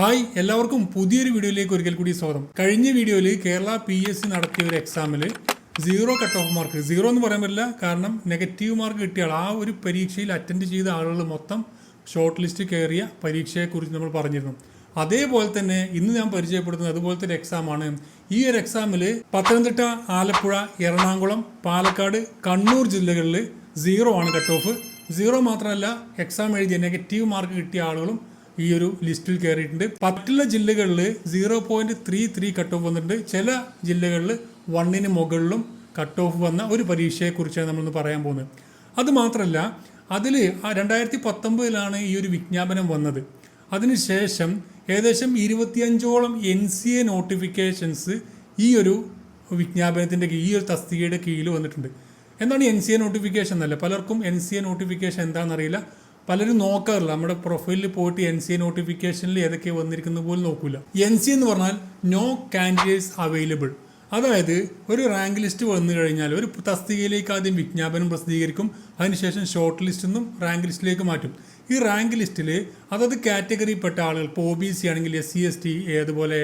Hi എല്ലാവർക്കും പുതിയൊരു വീഡിയോയിലേക്ക് ഒരിക്കൽ കൂടി സ്വാഗതം. കഴിഞ്ഞ വീഡിയോയിൽ കേരള പി എസ് സി നടത്തിയ ഒരു എക്സാമിൽ zero cut off mark zero എന്ന് പറയാൻ പറ്റില്ല കാരണം നെഗറ്റീവ് മാർക്ക് കിട്ടിയ ആൾ ആ ഒരു പരീക്ഷയിൽ അറ്റൻഡ് ചെയ്ത ആളുകൾ മൊത്തം ഷോർട്ട് ലിസ്റ്റ് കയറിയ പരീക്ഷയെക്കുറിച്ച് നമ്മൾ പറഞ്ഞിരുന്നു. അതേപോലെ തന്നെ ഇന്ന് ഞാൻ പരിചയപ്പെടുത്തുന്നത് അതുപോലത്തെ ഒരു എക്സാമാണ് ഈ ഒരു എക്സാമിൽ പത്തനംതിട്ട ആലപ്പുഴ എറണാകുളം പാലക്കാട് കണ്ണൂർ ജില്ലകളിൽ സീറോ ആണ് കട്ട് ഓഫ് സീറോ മാത്രമല്ല എക്സാം എഴുതിയ നെഗറ്റീവ് മാർക്ക് കിട്ടിയ ആളുകളും ഈ ഒരു ലിസ്റ്റിൽ കയറിയിട്ടുണ്ട് മറ്റുള്ള ജില്ലകളിൽ zero point three three cut off വന്നിട്ടുണ്ട്. ചില ജില്ലകളിൽ വണ്ണിന് മുകളിലും കട്ട് ഓഫ് വന്ന ഒരു പരീക്ഷയെക്കുറിച്ചാണ് നമ്മളിന്ന് പറയാൻ പോകുന്നത്. അത് മാത്രമല്ല അതിൽ രണ്ടായിരത്തി പത്തൊമ്പതിലാണ് ഈ ഒരു വിജ്ഞാപനം വന്നത്. അതിനുശേഷം ഏകദേശം ഇരുപത്തിയഞ്ചോളം എൻ സി എ നോട്ടിഫിക്കേഷൻസ് ഈ ഒരു വിജ്ഞാപനത്തിന്റെ ഈ ഒരു തസ്തികയുടെ കീഴിൽ വന്നിട്ടുണ്ട്. എന്താണ് എൻ സി എ നോട്ടിഫിക്കേഷൻ എന്നല്ല പലർക്കും എൻ സി എ നോട്ടിഫിക്കേഷൻ എന്താണെന്നറിയില്ല. പലരും നോക്കാറില്ല. നമ്മുടെ പ്രൊഫൈലിൽ പോയിട്ട് എൻ സി എ നോട്ടിഫിക്കേഷനിൽ ഏതൊക്കെ വന്നിരിക്കുന്നത് പോലും നോക്കില്ല എൻ സി എന്ന് പറഞ്ഞാൽ നോ കാൻഡിഡേറ്റ്സ് അവൈലബിൾ അതായത് ഒരു റാങ്ക് ലിസ്റ്റ് വന്നു കഴിഞ്ഞാൽ ഒരു തസ്തികയിലേക്ക് ആദ്യം വിജ്ഞാപനം പ്രസിദ്ധീകരിക്കും അതിനുശേഷം ഷോർട്ട് ലിസ്റ്റ് നിന്നും റാങ്ക് ലിസ്റ്റിലേക്ക് മാറ്റും. ഈ റാങ്ക് ലിസ്റ്റിൽ അതത് കാറ്റഗറിയിൽപ്പെട്ട ആളുകൾ ഇപ്പോൾ ഒ ബി സി ആണെങ്കിൽ എസ് സി എസ് ടി അതുപോലെ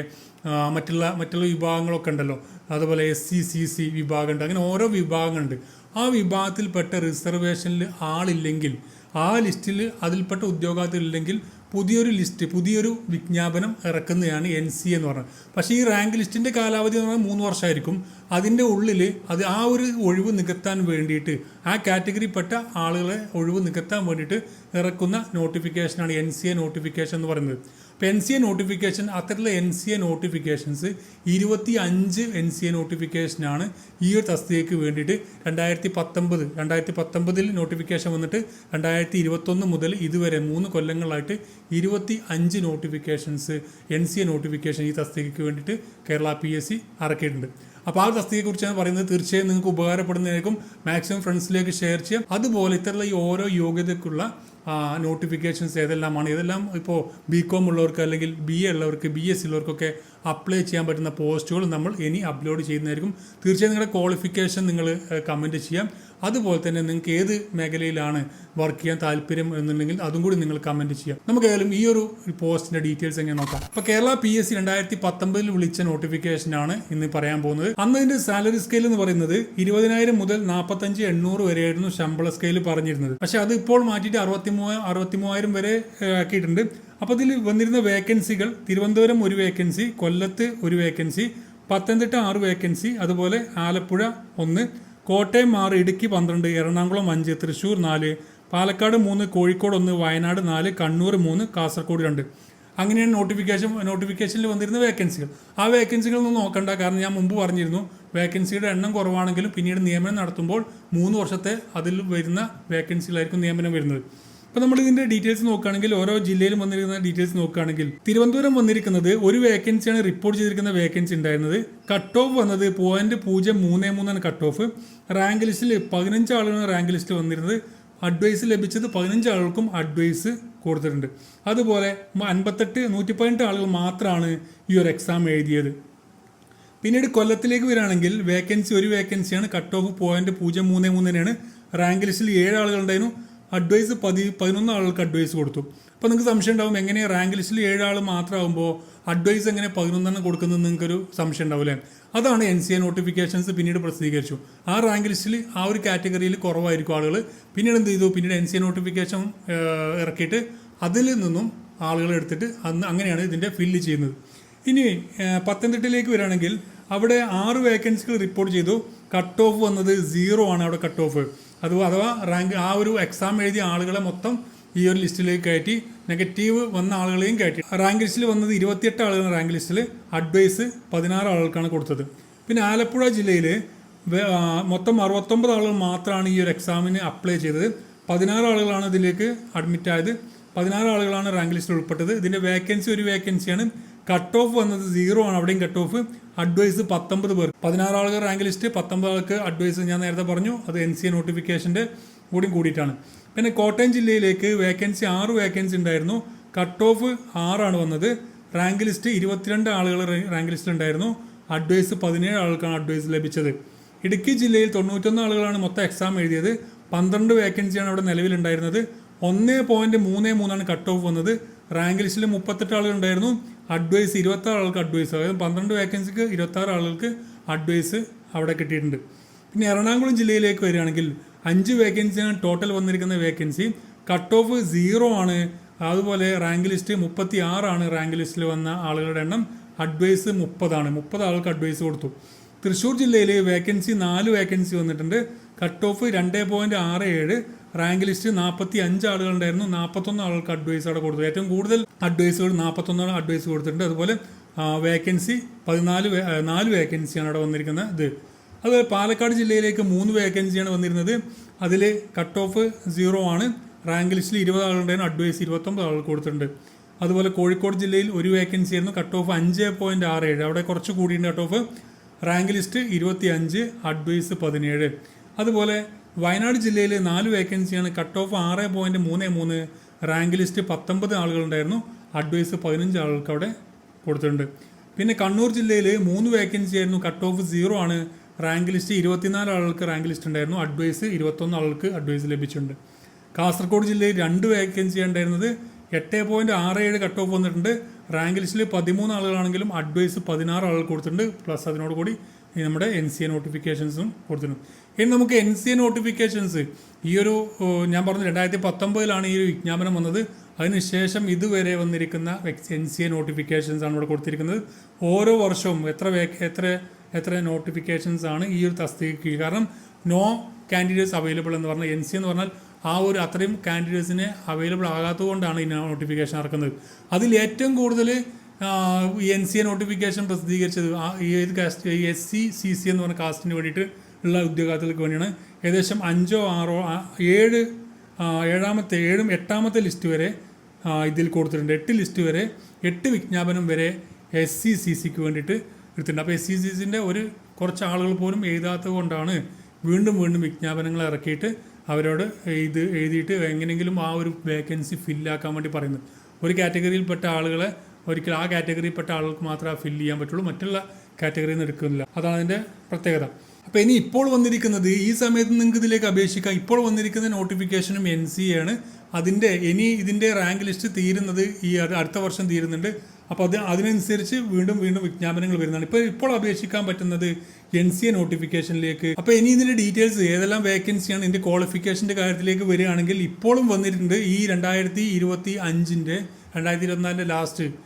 മറ്റുള്ള മറ്റുള്ള വിഭാഗങ്ങളൊക്കെ ഉണ്ടല്ലോ. അതുപോലെ എസ് സി സി സി വിഭാഗമുണ്ട് അങ്ങനെ ഓരോ വിഭാഗങ്ങളുണ്ട് ആ വിഭാഗത്തിൽപ്പെട്ട റിസർവേഷനിൽ ആളില്ലെങ്കിൽ ആ ലിസ്റ്റിൽ അതിൽപ്പെട്ട ഉദ്യോഗാർത്ഥികളില്ലെങ്കിൽ പുതിയൊരു ലിസ്റ്റ് പുതിയൊരു വിജ്ഞാപനം ഇറക്കുന്നതാണ് എൻ സി എന്ന് പറഞ്ഞത്. പക്ഷേ ഈ റാങ്ക് ലിസ്റ്റിന്റെ കാലാവധി എന്ന് പറഞ്ഞാൽ മൂന്ന് വർഷമായിരിക്കും. അതിന്റെ ഉള്ളിൽ അത് ആ ഒരു ഒഴിവ് നികത്താൻ വേണ്ടിയിട്ട് ആ കാറ്റഗറിപ്പെട്ട ആളുകളെ ഒഴിവ് നികത്താൻ വേണ്ടിയിട്ട് ഇറക്കുന്ന നോട്ടിഫിക്കേഷനാണ് എൻ സി എ നോട്ടിഫിക്കേഷൻ എന്ന് പറയുന്നത്. അപ്പോൾ എൻ സി എ നോട്ടിഫിക്കേഷൻ അത്തരത്തിലുള്ള എൻ സി എ നോട്ടിഫിക്കേഷൻസ് ഇരുപത്തി അഞ്ച് എൻ സി എ നോട്ടിഫിക്കേഷനാണ് ഈ ഒരു തസ്തികയ്ക്ക് വേണ്ടിയിട്ട് രണ്ടായിരത്തി പത്തൊമ്പത് രണ്ടായിരത്തി പത്തൊമ്പതിൽ നോട്ടിഫിക്കേഷൻ വന്നിട്ട് രണ്ടായിരത്തി ഇരുപത്തൊന്ന് മുതൽ ഇതുവരെ മൂന്ന് കൊല്ലങ്ങളായിട്ട് ഇരുപത്തി അഞ്ച് notifications N C A notification ഈ തസ്തികയ്ക്ക് വേണ്ടിയിട്ട് കേരള പി എസ് സി ഇറക്കിയിട്ടുണ്ട് അപ്പോൾ ആ തസ്തികയെക്കുറിച്ചാണ് പറയുന്നത്. തീർച്ചയായും നിങ്ങൾക്ക് ഉപകാരപ്പെടുന്നതായിരിക്കും. മാക്സിമം ഫ്രണ്ട്സിലേക്ക് ഷെയർ ചെയ്യാം. അതുപോലെ ഇത്തരത്തിലുള്ള ഈ ഓരോ യോഗ്യതയ്ക്കുള്ള നോട്ടിഫിക്കേഷൻസ് ഏതെല്ലാമാണ്? ഏതെല്ലാം ഇപ്പോൾ ബി കോം ഉള്ളവർക്ക് അല്ലെങ്കിൽ ബി എ ഉള്ളവർക്ക് ബി എസ് ഉള്ളവർക്കൊക്കെ അപ്ലൈ ചെയ്യാൻ പറ്റുന്ന പോസ്റ്റുകൾ നമ്മൾ ഇനി അപ്ലോഡ് ചെയ്യുന്നതായിരിക്കും. തീർച്ചയായും നിങ്ങളുടെ ക്വാളിഫിക്കേഷൻ നിങ്ങൾ കമന്റ് ചെയ്യാം. അതുപോലെ തന്നെ നിങ്ങൾക്ക് ഏത് മേഖലയിലാണ് വർക്ക് ചെയ്യാൻ താല്പര്യം എന്നുണ്ടെങ്കിൽ അതും കൂടി നിങ്ങൾ കമന്റ് ചെയ്യാം. നമുക്ക് ഏതായാലും ഈ ഒരു പോസ്റ്റിന്റെ ഡീറ്റെയിൽസ് എങ്ങനെ നോക്കാം. അപ്പോൾ കേരള പി എസ് സി രണ്ടായിരത്തി പത്തൊമ്പതിൽ വിളിച്ച നോട്ടിഫിക്കേഷനാണ് ഇന്ന് പറയാൻ പോകുന്നത്. അന്ന് ഇതിന്റെ സാലറി സ്കെയിൽ എന്ന് പറയുന്നത് ഇരുപതിനായിരം മുതൽ നാൽപ്പത്തഞ്ച് എണ്ണൂറ് വരെയായിരുന്നു ശമ്പള സ്കെയിൽ പറഞ്ഞിരുന്നത്. പക്ഷെ അത് ഇപ്പോൾ മാറ്റിയിട്ട് അറുപത്തി മൂവായിരം അറുപത്തി മൂവായിരം വരെ ആക്കിയിട്ടുണ്ട്. അപ്പോൾ ഇതിൽ വന്നിരുന്ന വേക്കൻസികൾ തിരുവനന്തപുരം ഒരു വേക്കൻസി കൊല്ലത്ത് ഒരു വേക്കൻസി പത്തനംതിട്ട ആറ് വേക്കൻസി അതുപോലെ ആലപ്പുഴ ഒന്ന് കോട്ടയം ആറ് ഇടുക്കി പന്ത്രണ്ട് എറണാകുളം അഞ്ച് തൃശ്ശൂർ നാല് പാലക്കാട് മൂന്ന് കോഴിക്കോട് ഒന്ന് വയനാട് നാല് കണ്ണൂർ മൂന്ന് കാസർഗോഡ് രണ്ട്. അങ്ങനെയാണ് നോട്ടിഫിക്കേഷൻ നോട്ടിഫിക്കേഷനിൽ വന്നിരുന്ന വേക്കൻസികൾ ആ വേക്കൻസികളൊന്നും നോക്കണ്ട. കാരണം ഞാൻ മുമ്പ് പറഞ്ഞിരുന്നു വേക്കൻസിയുടെ എണ്ണം കുറവാണെങ്കിലും പിന്നീട് നിയമനം നടത്തുമ്പോൾ മൂന്ന് വർഷത്തെ അതിൽ വരുന്ന വേക്കൻസികളായിരിക്കും നിയമനം വരുന്നത്. അപ്പോൾ നമ്മൾ ഇതിന്റെ ഡീറ്റെയിൽസ് നോക്കുകയാണെങ്കിൽ ഓരോ ജില്ലയിലും വന്നിരിക്കുന്ന ഡീറ്റെയിൽസ് നോക്കുകയാണെങ്കിൽ. തിരുവനന്തപുരം വന്നിരിക്കുന്നത് ഒരു വേക്കൻസിയാണ് റിപ്പോർട്ട് ചെയ്തിരിക്കുന്ന വേക്കൻസി ഉണ്ടായിരുന്നത്. കട്ട് ഓഫ് വന്നത് പോയിന്റ് പൂജ്യം മൂന്ന് മൂന്നാണ് കട്ട് ഓഫ് റാങ്ക് ലിസ്റ്റിൽ പതിനഞ്ച് ആളുകളാണ് റാങ്ക് ലിസ്റ്റ് വന്നിരുന്നത്. അഡ്വൈസ് ലഭിച്ചത് പതിനഞ്ച് ആളുകൾക്കും അഡ്വൈസ് കൊടുത്തിട്ടുണ്ട്. അതുപോലെ അൻപത്തെട്ട് നൂറ്റി പതിനെട്ട് ആളുകൾ മാത്രമാണ് ഈ ഒരു എക്സാം എഴുതിയത്. പിന്നീട് കൊല്ലത്തിലേക്ക് വരികയാണെങ്കിൽ വേക്കൻസി ഒരു വേക്കൻസിയാണ് കട്ട് ഓഫ് പോയിന്റ് പൂജ്യം മൂന്ന് മൂന്നിനാണ്. റാങ്ക് ലിസ്റ്റിൽ ഏഴ് ആളുകളുണ്ടായിരുന്നു. അഡ്വൈസ് പതി പതിനൊന്ന് ആളുകൾക്ക് അഡ്വൈസ് കൊടുത്തു. അപ്പോൾ നിങ്ങൾക്ക് സംശയം ഉണ്ടാവും എങ്ങനെ റാങ്ക് ലിസ്റ്റിൽ ഏഴ് ആൾ മാത്രമാകുമ്പോൾ അഡ്വൈസ് എങ്ങനെ പതിനൊന്നെണ്ണം കൊടുക്കുന്നത് നിങ്ങൾക്കൊരു സംശയം ഉണ്ടാവും അല്ലേ അതാണ് എൻ സി എ നോട്ടിഫിക്കേഷൻസ് പിന്നീട് പ്രസിദ്ധീകരിച്ചു. ആ റാങ്ക് ലിസ്റ്റിൽ ആ ഒരു കാറ്റഗറിയിൽ കുറവായിരിക്കും ആളുകൾ പിന്നീട് എന്ത് ചെയ്തു? പിന്നീട് എൻ സി എ നോട്ടിഫിക്കേഷൻ ഇറക്കിയിട്ട് അതിൽ നിന്നും ആളുകൾ എടുത്തിട്ട് അന്ന് അങ്ങനെയാണ് ഇതിന്റെ ഫില്ല് ചെയ്യുന്നത്. ഇനി പത്തനംതിട്ടയിലേക്ക് വരികയാണെങ്കിൽ അവിടെ ആറ് വേക്കൻസികൾ റിപ്പോർട്ട് ചെയ്തു. കട്ട് ഓഫ് വന്നത് സീറോ ആണ് അവിടെ കട്ട് ഓഫ് അത് അഥവാ റാങ്ക് ആ ഒരു എക്സാം എഴുതിയ ആളുകളെ മൊത്തം ഈ ഒരു ലിസ്റ്റിലേക്ക് കയറ്റി നെഗറ്റീവ് വന്ന ആളുകളെയും കയറ്റി. റാങ്ക് ലിസ്റ്റിൽ വന്നത് ഇരുപത്തിയെട്ട് ആളുകൾ റാങ്ക് ലിസ്റ്റിൽ അഡ്വൈസ് പതിനാറ് ആളുകൾക്കാണ് കൊടുത്തത്. പിന്നെ ആലപ്പുഴ ജില്ലയിൽ മൊത്തം അറുപത്തൊമ്പത് ആളുകൾ മാത്രമാണ് ഈ ഒരു എക്സാമിന് അപ്ലൈ ചെയ്തത്. പതിനാറ് ആളുകളാണ് ഇതിലേക്ക് അഡ്മിറ്റ് ആയത്. പതിനാറ് ആളുകളാണ് റാങ്ക് ലിസ്റ്റിൽ ഉൾപ്പെട്ടത്. ഇതിന്റെ വേക്കൻസി ഒരു വേക്കൻസിയാണ് കട്ട് ഓഫ് വന്നത് സീറോ ആണ്. അവിടെയും കട്ട് ഓഫ് അഡ്വൈസ് പത്തൊമ്പത് പേർ. പതിനാറ് ആൾക്ക് റാങ്ക് ലിസ്റ്റ് പത്തൊമ്പത് ആൾക്ക് അഡ്വൈസ് ഞാൻ നേരത്തെ പറഞ്ഞു. അത് എൻ സി എ നോട്ടിഫിക്കേഷന്റെ കൂടി കൂടിയിട്ടാണ്. പിന്നെ കോട്ടയം ജില്ലയിലേക്ക് വേക്കൻസി ആറ് വേക്കൻസി ഉണ്ടായിരുന്നു. കട്ട് ഓഫ് ആറാണ് വന്നത്. റാങ്ക് ലിസ്റ്റ് ഇരുപത്തിരണ്ട് ആളുകൾ റാങ്ക് ലിസ്റ്റ് ഉണ്ടായിരുന്നു. അഡ്വൈസ് പതിനേഴ് ആൾക്കാണ് അഡ്വൈസ് ലഭിച്ചത്. ഇടുക്കി ജില്ലയിൽ തൊണ്ണൂറ്റൊന്ന് ആളുകളാണ് മൊത്തം എക്സാം എഴുതിയത്. പന്ത്രണ്ട് വേക്കൻസിയാണ് അവിടെ നിലവിലുണ്ടായിരുന്നത് ഒന്ന് പോയിന്റ് മൂന്ന് മൂന്നാണ് കട്ട് ഓഫ് വന്നത്. റാങ്ക് ലിസ്റ്റിൽ മുപ്പത്തെട്ട് ആളുകൾ ഉണ്ടായിരുന്നു. അഡ്വൈസ് ഇരുപത്തി ആൾക്ക് അഡ്വൈസ് അതായത് പന്ത്രണ്ട് വേക്കൻസിക്ക് ഇരുപത്തി ആറ് ആളുകൾക്ക് അഡ്വൈസ് അവിടെ കിട്ടിയിട്ടുണ്ട്. പിന്നെ എറണാകുളം ജില്ലയിലേക്ക് വരികയാണെങ്കിൽ അഞ്ച് വേക്കൻസിയാണ് ടോട്ടൽ വന്നിരിക്കുന്ന വേക്കൻസി കട്ട് ഓഫ് സീറോ ആണ്. അതുപോലെ റാങ്ക് ലിസ്റ്റ് മുപ്പത്തി ആറാണ് റാങ്ക് ലിസ്റ്റിൽ വന്ന ആളുകളുടെ എണ്ണം. അഡ്വൈസ് മുപ്പതാണ്. മുപ്പത് ആൾക്ക് അഡ്വൈസ് കൊടുത്തു. തൃശ്ശൂർ ജില്ലയിൽ വേക്കൻസി നാല് വേക്കൻസി വന്നിട്ടുണ്ട്. കട്ട് ഓഫ് രണ്ട് പോയിന്റ് ആറ് ഏഴ്. റാങ്ക് ലിസ്റ്റ് നാൽപ്പത്തി അഞ്ച് ആളുകളുണ്ടായിരുന്നു. നാൽപ്പത്തൊന്ന് ആളുകൾക്ക് അഡ്വൈസ് അവിടെ കൊടുത്തു. ഏറ്റവും കൂടുതൽ അഡ്വൈസുകൾ നാൽപ്പത്തൊന്ന് അഡ്വൈസ് കൊടുത്തിട്ടുണ്ട്. അതുപോലെ വേക്കൻസി പതിനാല് നാല് വേക്കൻസിയാണ് അവിടെ വന്നിരിക്കുന്നത്. ഇത്. അതുപോലെ പാലക്കാട് ജില്ലയിലേക്ക് മൂന്ന് വേക്കൻസിയാണ് വന്നിരുന്നത്. അതിൽ കട്ട് ഓഫ് സീറോ ആണ്. റാങ്ക് ലിസ്റ്റിൽ ഇരുപത് ആളുണ്ടായിരുന്നു. അഡ്വൈസ് ഇരുപത്തൊമ്പത് ആളുകൾ കൊടുത്തിട്ടുണ്ട്. അതുപോലെ കോഴിക്കോട് ജില്ലയിൽ ഒരു വേക്കൻസി ആയിരുന്നു. കട്ട് ഓഫ് അഞ്ച് പോയിന്റ് ആറ് ഏഴ്. അവിടെ കുറച്ച് കൂടിയുണ്ട് കട്ട് ഓഫ് റാങ്ക് ലിസ്റ്റ് ഇരുപത്തി അഞ്ച് അഡ്വൈസ് പതിനേഴ്. അതുപോലെ വയനാട് ജില്ലയിൽ നാല് വേക്കൻസിയാണ് കട്ട് ഓഫ് ആറ് പോയിന്റ് മൂന്ന് മൂന്ന് റാങ്ക് ലിസ്റ്റ് പത്തൊമ്പത് ആളുകളുണ്ടായിരുന്നു. അഡ്വൈസ് പതിനഞ്ച് ആളുകൾക്ക് അവിടെ കൊടുത്തിട്ടുണ്ട്. പിന്നെ കണ്ണൂർ ജില്ലയിൽ മൂന്ന് വേക്കൻസി ആയിരുന്നു കട്ട് ഓഫ് സീറോ ആണ് റാങ്ക് ലിസ്റ്റ് ഇരുപത്തിനാല് ആളുകൾക്ക് റാങ്ക് ലിസ്റ്റ് ഉണ്ടായിരുന്നു. അഡ്വൈസ് ഇരുപത്തൊന്ന് ആളുകൾക്ക് അഡ്വൈസ് ലഭിച്ചിട്ടുണ്ട്. കാസർഗോഡ് ജില്ലയിൽ രണ്ട് വേക്കൻസി ഉണ്ടായിരുന്നത്. എട്ട് പോയിന്റ് ആറ് ഏഴ് കട്ട് ഓഫ് വന്നിട്ടുണ്ട്. റാങ്ക് ലിസ്റ്റിൽ പതിമൂന്ന് ആളുകളാണെങ്കിലും അഡ്വൈസ് പതിനാറ് ആളുകൾ കൊടുത്തിട്ടുണ്ട്. പ്ലസ് അതിനോട് കൂടി ഈ നമ്മുടെ എൻ സി എ നോട്ടിഫിക്കേഷൻസും കൊടുത്തിരുന്നു ഇനി നമുക്ക് എൻ സി എ നോട്ടിഫിക്കേഷൻസ് ഈ ഒരു ഞാൻ പറഞ്ഞു രണ്ടായിരത്തി പത്തൊമ്പതിലാണ് ഈ ഒരു വിജ്ഞാപനം വന്നത്. അതിനുശേഷം ഇതുവരെ വന്നിരിക്കുന്ന എൻ സി എ നോട്ടിഫിക്കേഷൻസ് ആണ് ഇവിടെ കൊടുത്തിരിക്കുന്നത്. ഓരോ വർഷവും എത്ര എത്ര എത്ര നോട്ടിഫിക്കേഷൻസ് ആണ് ഈ ഒരു തസ്തികയ്ക്ക്. കാരണം നോ കാൻഡിഡേറ്റ്സ് അവൈലബിൾ എന്ന് പറഞ്ഞാൽ എൻ സി എന്ന് പറഞ്ഞാൽ ആ ഒരു അത്രയും കാൻഡിഡേറ്റ്സിന് അവൈലബിൾ ആകാത്തതുകൊണ്ടാണ് ഈ നോട്ടിഫിക്കേഷൻ ഇറക്കുന്നത്. അതിൽ ഏറ്റവും കൂടുതൽ എൻ സി എ നോട്ടിഫിക്കേഷൻ പ്രസിദ്ധീകരിച്ചത് ഏത് caste S C C C എന്ന് പറഞ്ഞ കാസ്റ്റിന് വേണ്ടിയിട്ട് ഉള്ള ഉദ്യോഗാർത്ഥികൾക്ക് വേണ്ടിയാണ്. ഏകദേശം അഞ്ചോ ആറോ ഏഴ് ഏഴാമത്തെ ഏഴും എട്ടാമത്തെ ലിസ്റ്റ് വരെ ഇതിൽ കൊടുത്തിട്ടുണ്ട്. എട്ട് ലിസ്റ്റ് വരെ എട്ട് വിജ്ഞാപനം വരെ എസ് സി സി സിക്ക് വേണ്ടിയിട്ട് എടുത്തിട്ടുണ്ട്. അപ്പോൾ എസ് സി സി സിന്റെ ഒരു കുറച്ച് ആളുകൾ പോലും എഴുതാത്തത് കൊണ്ടാണ് വീണ്ടും വീണ്ടും വിജ്ഞാപനങ്ങൾ ഇറക്കിയിട്ട് അവരോട് ഇത് എഴുതിയിട്ട് എങ്ങനെയെങ്കിലും ആ ഒരു വേക്കൻസി ഫില്ലാക്കാൻ വേണ്ടി പറയുന്നത്. ഒരു കാറ്റഗറിയിൽപ്പെട്ട ആളുകളെ ഒരിക്കലും ആ കാറ്റഗറിയിൽപ്പെട്ട ആളുകൾക്ക് മാത്രമേ ഫില്ല് ചെയ്യാൻ പറ്റുള്ളൂ. മറ്റുള്ള കാറ്റഗറിയിൽ നിന്ന് എടുക്കുന്നില്ല. അതാണ് അതിന്റെ പ്രത്യേകത. അപ്പോൾ ഇനി ഇപ്പോൾ വന്നിരിക്കുന്നത് ഈ സമയത്ത് നിങ്ങൾക്ക് ഇതിലേക്ക് അപേക്ഷിക്കാം. ഇപ്പോൾ വന്നിരിക്കുന്ന നോട്ടിഫിക്കേഷനും എൻ സി ആണ്. അതിന്റെ ഇനി ഇതിന്റെ റാങ്ക് ലിസ്റ്റ് തീരുന്നത് ഈ അടുത്ത വർഷം തീരുന്നുണ്ട്. അപ്പോൾ അത് അതിനനുസരിച്ച് വീണ്ടും വീണ്ടും വിജ്ഞാപനങ്ങൾ വരുന്നതാണ്. ഇപ്പോൾ ഇപ്പോൾ അപേക്ഷിക്കാൻ പറ്റുന്നത് എൻ സി എ നോട്ടിഫിക്കേഷനിലേക്ക് അപ്പോൾ ഇനി ഇതിന്റെ ഡീറ്റെയിൽസ് ഏതെല്ലാം വേക്കൻസിയാണ് ഇതിന്റെ ക്വാളിഫിക്കേഷന്റെ കാര്യത്തിലേക്ക് വരികയാണെങ്കിൽ ഇപ്പോഴും വന്നിട്ടുണ്ട് ഈ രണ്ടായിരത്തി ഇരുപത്തി അഞ്ചിന്റെ രണ്ടായിരത്തി ഇരുപത്തിനാലിന്റെ ലാസ്റ്റ്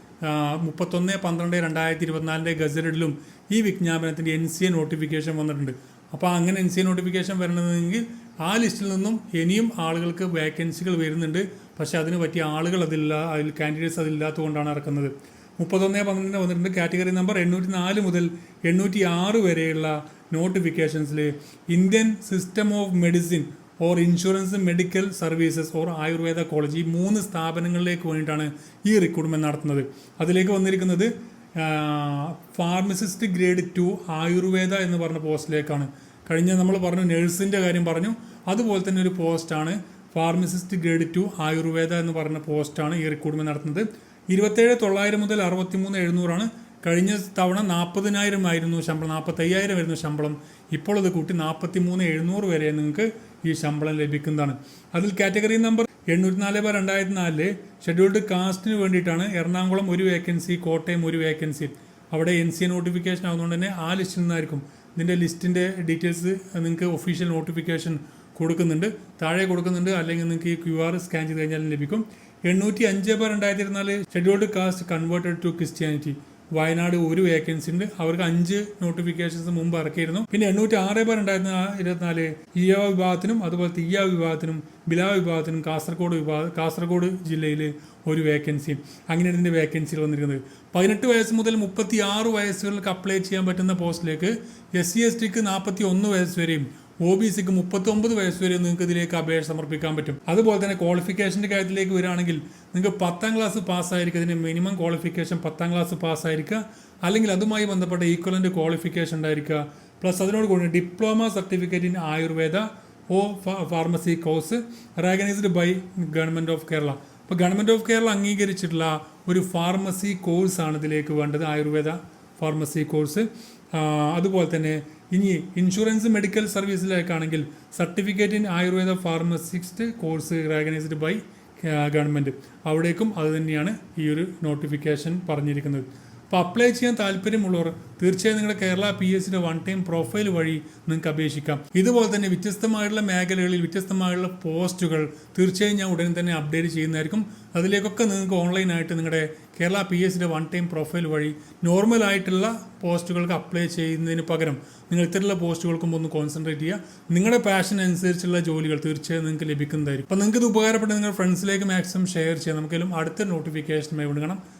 മുപ്പത്തൊന്ന് പന്ത്രണ്ട് രണ്ടായിരത്തി ഇരുപത്തിനാലിന്റെ ഗസറ്റഡിലും ഈ വിജ്ഞാപനത്തിന്റെ എൻ സി എ നോട്ടിഫിക്കേഷൻ വന്നിട്ടുണ്ട്. അപ്പോൾ അങ്ങനെ എൻ സി എ നോട്ടിഫിക്കേഷൻ വരണമെങ്കിൽ ആ ലിസ്റ്റിൽ നിന്നും ഇനിയും ആളുകൾക്ക് വേക്കൻസികൾ വരുന്നുണ്ട്. പക്ഷേ അതിന് പറ്റിയ ആളുകൾ അതില്ല അതിൽ കാൻഡിഡേറ്റ്സ് അതില്ലാത്തതുകൊണ്ടാണ് ഇറക്കുന്നത്. മുപ്പത്തൊന്ന് പന്ത്രണ്ടിന് വന്നിട്ടുണ്ട് കാറ്റഗറി നമ്പർ എണ്ണൂറ്റി നാല് മുതൽ എണ്ണൂറ്റി ആറ് വരെയുള്ള നോട്ടിഫിക്കേഷൻസിൽ Indian system of medicine or insurance medical services or Ayurveda college ഈ മൂന്ന് സ്ഥാപനങ്ങളിലേക്ക് വേണ്ടിയിട്ടാണ് ഈ റിക്രൂട്ട്മെന്റ് നടത്തുന്നത്. അതിലേക്ക് വന്നിരിക്കുന്നത് ഫാർമസിസ്റ്റ് ഗ്രേഡ് ടു ആയുർവേദ എന്ന് പറഞ്ഞ പോസ്റ്റിലേക്കാണ്. കഴിഞ്ഞ നമ്മൾ പറഞ്ഞു നഴ്സിന്റെ കാര്യം പറഞ്ഞു. അതുപോലെ തന്നെ ഒരു പോസ്റ്റാണ് ഫാർമസിസ്റ്റ് ഗ്രേഡ് ടു ആയുർവേദ എന്ന് പറഞ്ഞ പോസ്റ്റാണ് ഈ റിക്രൂട്ട്മെന്റ് നടത്തുന്നത്. ഇരുപത്തേഴ് തൊള്ളായിരം മുതൽ അറുപത്തി മൂന്ന് എഴുന്നൂറാണ് കഴിഞ്ഞ തവണ നാൽപ്പതിനായിരം ആയിരുന്നു ശമ്പളം നാൽപ്പത്തയ്യായിരം ആയിരുന്നു ശമ്പളം. ഇപ്പോൾ അത് കൂട്ടി നാൽപ്പത്തി മൂന്ന് എഴുന്നൂറ് വരെ നിങ്ങൾക്ക് ഈ ശമ്പളം ലഭിക്കുന്നതാണ്. അതിൽ കാറ്റഗറി നമ്പർ എണ്ണൂറ്റി നാല് ബൈ രണ്ടായിരത്തി നാലിൽ ഷെഡ്യൂൾഡ് കാസ്റ്റിന് വേണ്ടിയിട്ടാണ് എറണാകുളം ഒരു വേക്കൻസി കോട്ടയം ഒരു വേക്കൻസി. അവിടെ എൻ സി നോട്ടിഫിക്കേഷൻ ആകുന്നതുകൊണ്ട് തന്നെ ആ ലിസ്റ്റിൽ നിന്നായിരിക്കും. ഇതിന്റെ ലിസ്റ്റിന്റെ ഡീറ്റെയിൽസ് നിങ്ങൾക്ക് ഒഫീഷ്യൽ നോട്ടിഫിക്കേഷൻ കൊടുക്കുന്നുണ്ട്. താഴെ കൊടുക്കുന്നുണ്ട്. അല്ലെങ്കിൽ നിങ്ങൾക്ക് ഈ ക്യു ആർ സ്കാൻ ചെയ്ത് കഴിഞ്ഞാലും ലഭിക്കും. എണ്ണൂറ്റി അഞ്ച് ബൈ രണ്ടായിരത്തി ഇരുപത്തിനാല് scheduled caste converted to Christianity. Wayanad ഒരു വേക്കൻസി ഉണ്ട്. അവർക്ക് അഞ്ച് നോട്ടിഫിക്കേഷൻസ് മുമ്പ് ഇറക്കിയിരുന്നു. പിന്നെ എണ്ണൂറ്റി ആറ് പേർ ഉണ്ടായിരുന്ന ഇരുപത്തിനാല് ഇയ വിഭാഗത്തിനും അതുപോലെ തീയ വിഭാഗത്തിനും ബിലാ വിഭാഗത്തിനും കാസർഗോഡ് വിഭാഗം കാസർഗോഡ് ജില്ലയിൽ ഒരു വേക്കൻസി അങ്ങനെ ഇതിന്റെ വേക്കൻസികൾ വന്നിരിക്കുന്നത്. പതിനെട്ട് വയസ്സ് മുതൽ മുപ്പത്തി ആറ് വയസ്സുകൾക്ക് അപ്ലൈ ചെയ്യാൻ പറ്റുന്ന പോസ്റ്റിലേക്ക് എസ് സി എസ് ടിക്ക് നാൽപ്പത്തി ഒന്ന് വയസ്സ് വരെയും ഒ ബി സിക്ക് മുപ്പത്തൊമ്പത് വയസ്സ് വരെ നിങ്ങൾക്ക് ഇതിലേക്ക് അപേക്ഷ സമർപ്പിക്കാൻ പറ്റും. അതുപോലെ തന്നെ ക്വാളിഫിക്കേഷന്റെ കാര്യത്തിലേക്ക് വരികയാണെങ്കിൽ നിങ്ങൾക്ക് പത്താം ക്ലാസ് പാസ്സായിരിക്കും. അതിന് മിനിമം ക്വാളിഫിക്കേഷൻ പത്താം ക്ലാസ് പാസ്സായിരിക്കുക. അല്ലെങ്കിൽ അതുമായി ബന്ധപ്പെട്ട ഈക്വലന്റ് ക്വാളിഫിക്കേഷൻ ഉണ്ടായിരിക്കുക. പ്ലസ് അതിനോട് കൂടി diploma certificate in Ayurveda or pharmacy course recognised by government of Kerala അപ്പോൾ ഗവൺമെന്റ് ഓഫ് കേരള അംഗീകരിച്ചിട്ടുള്ള ഒരു ഫാർമസി കോഴ്സാണ് ഇതിലേക്ക് വേണ്ടത്. ആയുർവേദ ഫാർമസി കോഴ്സ് അതുപോലെ തന്നെ ഇനി insurance medical സർവീസിലേക്കാണെങ്കിൽ certificate in Ayurveda pharmacist course recognised by government അവിടേക്കും അത് തന്നെയാണ് ഈ ഒരു നോട്ടിഫിക്കേഷൻ പറഞ്ഞിരിക്കുന്നത്. അപ്പോൾ അപ്ലൈ ചെയ്യാൻ താല്പര്യമുള്ളവർ തീർച്ചയായും നിങ്ങളുടെ Kerala P S one time profile വഴി നിങ്ങൾക്ക് അപേക്ഷിക്കാം. ഇതുപോലെ തന്നെ വ്യത്യസ്തമായുള്ള മേഖലകളിൽ വ്യത്യസ്തമായുള്ള പോസ്റ്റുകൾ തീർച്ചയായും ഞാൻ ഉടനെ തന്നെ അപ്ഡേറ്റ് ചെയ്യുന്നതായിരിക്കും. അതിലേക്കൊക്കെ നിങ്ങൾക്ക് ഓൺലൈനായിട്ട് നിങ്ങളുടെ Kerala P S one time profile വഴി നോർമലായിട്ടുള്ള പോസ്റ്റുകൾക്ക് അപ്ലൈ ചെയ്യുന്നതിന് പകരം നിങ്ങൾ ഇത്തരത്തിലുള്ള പോസ്റ്റുകൾക്കും ഒന്ന് കോൺസെൻട്രേറ്റ് ചെയ്യുക. നിങ്ങളുടെ പാഷൻ അനുസരിച്ചുള്ള ജോലികൾ തീർച്ചയായും നിങ്ങൾക്ക് ലഭിക്കുന്നതായിരിക്കും. അപ്പോൾ നിങ്ങൾക്ക് ഇത് ഉപകാരപ്പെട്ട് നിങ്ങളുടെ ഫ്രണ്ട്സിലേക്ക് മാക്സിമം ഷെയർ ചെയ്യാം. നമുക്കെല്ലാം അടുത്ത നോട്ടിഫിക്കേഷനുമായി